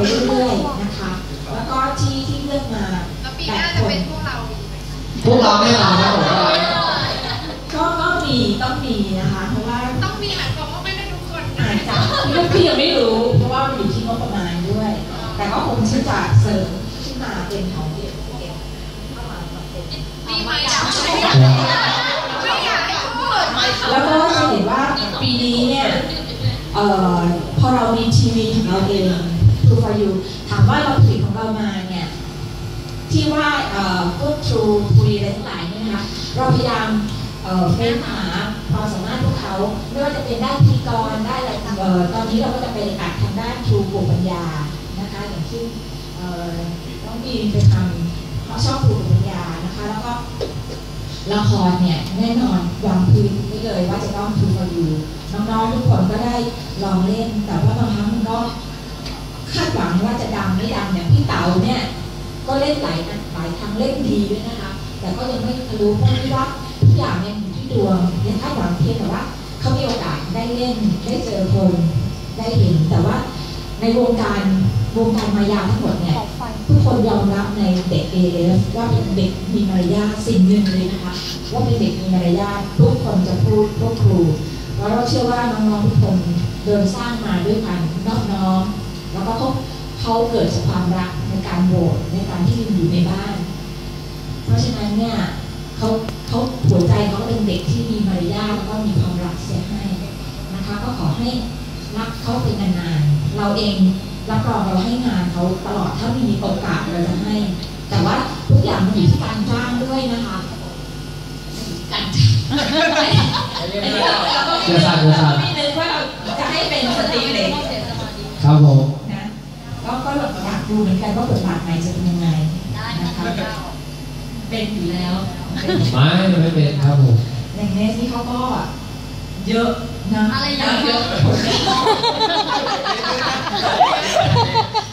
ไปเรื่อยๆนะคะ แล้วก็ที่ที่เลือกมาแล้วปีแปหน้าดจะคนเป็นพวกเราอีกไหมคะพวกเราแน่นอนครับผมว่าก็ก็มีต้องมีนะคะ เพราะว่าต้องมีหมายความว่าไม่ได้ทุกคนอาจจะพี่พี่ยังไม่รู้ เพราะว่ามันอยู่ที่งบประมาณด้วย แต่ก็คงที่จะเสริมขึ้นมาเป็นของเด็กเด็กเข้ามาเป็นมีไหมอะไม่อยากไม่อยากให้พูดแล้วก็จะเห็นว่าปีนี้เนี่ยเอ่อพอเรามีทีวีของเราเอง True for You ถามว่าเราผลิตของเรามาเนี่ยที่ว่าเอ่อพวก True บุรีอะไรทั้งหลายเนี่ยนะคะเราพยายามเอ่อเฟ้นหาความสามารถพวกเขาไม่ว่าจะเป็นด้านพิธีกรได้อะไรเอ่อตอนนี้เราก็จะไปอัดทางด้าน True ปลูกปัญญานะคะอย่างที่เอ่อน้องบีไปทำเขาชอบปลูปัญญานะคะแล้วก็ละครเนี่ยแน่นอนวางพื้นไว้เลยว่าจะต้องทูฟอยูน้องๆทุกคนก็ได้ลองเล่นแต่ว่าบางครั้ง คาดหวังว่าจะดังไม่ดังอย่างพี่เต๋าเนี่ยก็เล่นหลายอันหลายครั้งเล่นดีด้วยนะคะ แต่ก็ยังไม่ทะลุเพราะว่าทุกอย่างเนี่ยอยู่ที่ดวงยังคาดหวังเพียงแต่ว่าเขามีโอกาสได้เล่นได้เจอคนได้เห็น แต่ว่าในวงการวงการมายาทั้งหมดเนี่ยทุกคนยอมรับในเด็กเอฟว่าเป็นเด็กมีมารยาทสิ่งหนึ่งเลยนะคะว่าเป็นเด็กมีมารยาททุกคนจะพูดพวกครูแล้วเราเชื่อว่าน้องๆทุกคนเดินสร้างมาด้วยกันนอบน้อม แล้วก็เขาเขาเกิดจากความรักในการโหวตในการที่อยู่ในบ้าน เพราะฉะนั้นเนี่ยเขาเขาหัวใจเขาเป็นเด็กที่มีมารยาทแล้วก็มีความรักเสียให้นะคะก็ขอให้รักเขาเป็นนานๆเราเองรับรองเราให้งานเขาตลอดถ้ามีโอกาสเราจะให้ แต่ว่าทุกอย่างมันอยู่ที่การจ้างด้วยนะคะการจ้างอันนี้เราก็ไม่นึกเราก็ไม่นึกว่าเราจะให้เป็นสตรีเหล็กครับผมนะก็ก็อยาก ดูเหมือนกันว่าบทบาทไหนจะเป็นยังไงนะคะเป็นอยู่แล้วเป็นไม่ไม่เป็นครับผมอย่างเนสนี่เขาก็เยอะนะอะไรเยอะเยอะ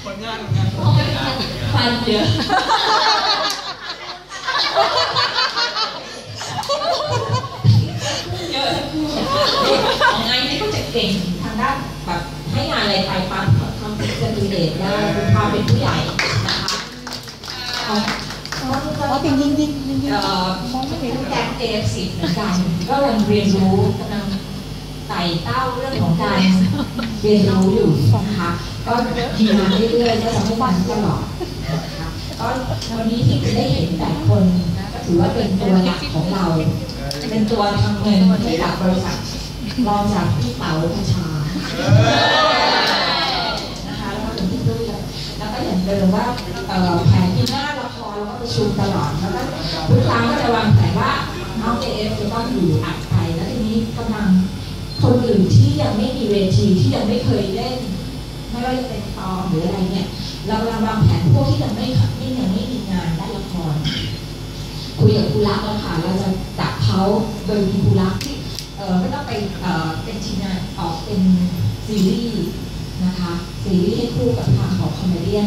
ผลงานฟันเยอะเยอะทั้งคู่ของไอ้นี่ก็จะเก่งทางด้านแบบให้งานอะไรไปปั๊บเขาทำจะ ดูเด็กได้คุณพาเป็นผู้ใหญ่นะคะเอาเอาเป็นยิงยิงยิงยิงเอ่อมองไม่เห็นแกเอฟสิเหมือนกันก็กำลังเรียนรู้กำลังไต่เต้าเรื่องของการเรียนรู้อยู่นะคะก็ดีมาเรื่อยๆจะไม่หวั่นตลอดนะคะก็วันนี้ที่ได้เห็นแต่คนก็ถือว่าเป็นตัวหลักของเรา เป็นตัวทำเงินให้กับบริษัทรองจากพี่เต๋าประชานะคะแล้วก็ถึงพี่ตุ้ยแล้วก็อย่าง เดิมว่าเอ่อแผนปีหน้าละครเราก็ประชุมตลอดแล้วก็ทุกครั้งก็จะวางแผนว่าน้องเอฟจะต้องอยู่อัดไปแล้วทีนี้กำลังคนอื่นที่ยังไม่มีเวทีที่ยังไม่เคยเล่นไม่ว่าจะเป็นตอหรืออะไรเนี่ยเรากำลังวางแผนพวกที่ยังไม่ยังไม่มีงานด้านละครคุยกับครูรักแล้วค่ะเราจะจับเขาโดยมีครูรักที่เออไม่ต้องไปเออเป็นทีมงานออกเป็นซีรีส์นะคะซีรีส์ให้คู่กับทางของคอมเมดี้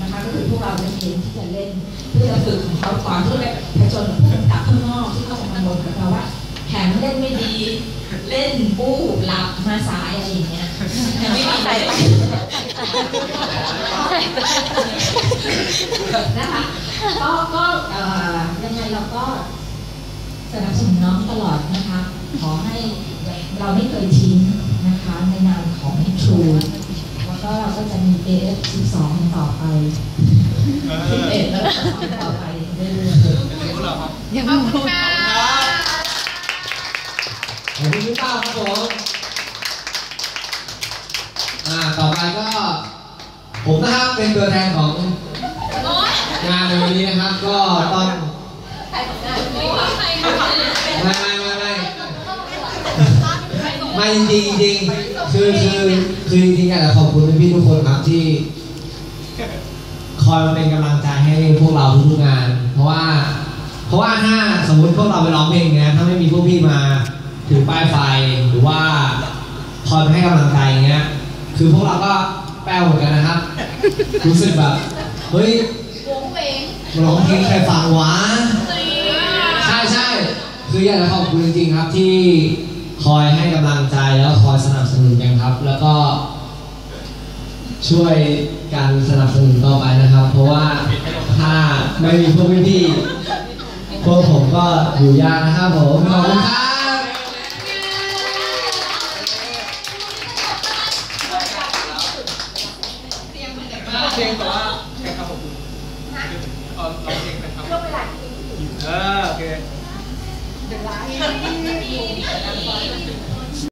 นะคะก็คือพวกเราจะเรียนที่จะเล่นเพื่อจะฝึกของเขาก่อนที่ไปผจญกับผู้กำกับข้างนอกที่เขาจะมาลงกับเราว่าแข็งเล่นไม่ดี เล่นปู้หลับมาสายอะไรอย่างเงี้ยยังไม่มีใครไปนะคะก็ก็ยังไงเราก็สนับสนุนน้องตลอดนะคะ ขอให้เราไม่เคยทิ้งนะคะในนามของ True แล้ว ก็เราก็จะมี AF 12 ต่อไป11แล้วก็ต่อไปเรื่อยๆยังขอบคุณค่ะขอบคุณพี่เต้าครับผมอ่าต่อไปก็ ผมนะครับเป็นตัวแทนของงานในวันนี้นะครับ ก็ต้อง ใครของงานไม่ว่าใครของงาน ไม่ไม่ไม่ไม่ ไม่จริงจริงคือคือคือจริงๆอยากจะขอบคุณพี่ๆทุกคนครับที่ คอยมาเป็นกำลังใจให้พวกเราทุกๆงาน เพราะว่า เพราะว่าถ้าสมมุติพวกเราไปร้องเพลงเนี้ยถ้าไม่มีพวกพี่มาถือป้ายไฟหรือว่าคอยให้กำลังใจอย่างเงี้ย คือพวกเราก็แป้วเหมือนกันนะครับ รู้สึกแบบเฮ้ยวงเวงร้องเพลงใครฟังวะใช่ใช่คืออยากจะขอบคุณจริงๆครับที่ คอยให้กำลังใจแล้วคอยสนับสนุนกันครับ แล้วก็ ช่วยกันสนับสนุนต่อไปนะครับ เพราะว่าถ้าไม่มีพวกพี่ๆพวกผมก็อยู่ยากนะครับผมขอบคุณครับเพลงแต่ว่าเพลงครับผมเออร้องเพลงเป็นครับช่วงเวลาที่เออโอเค lái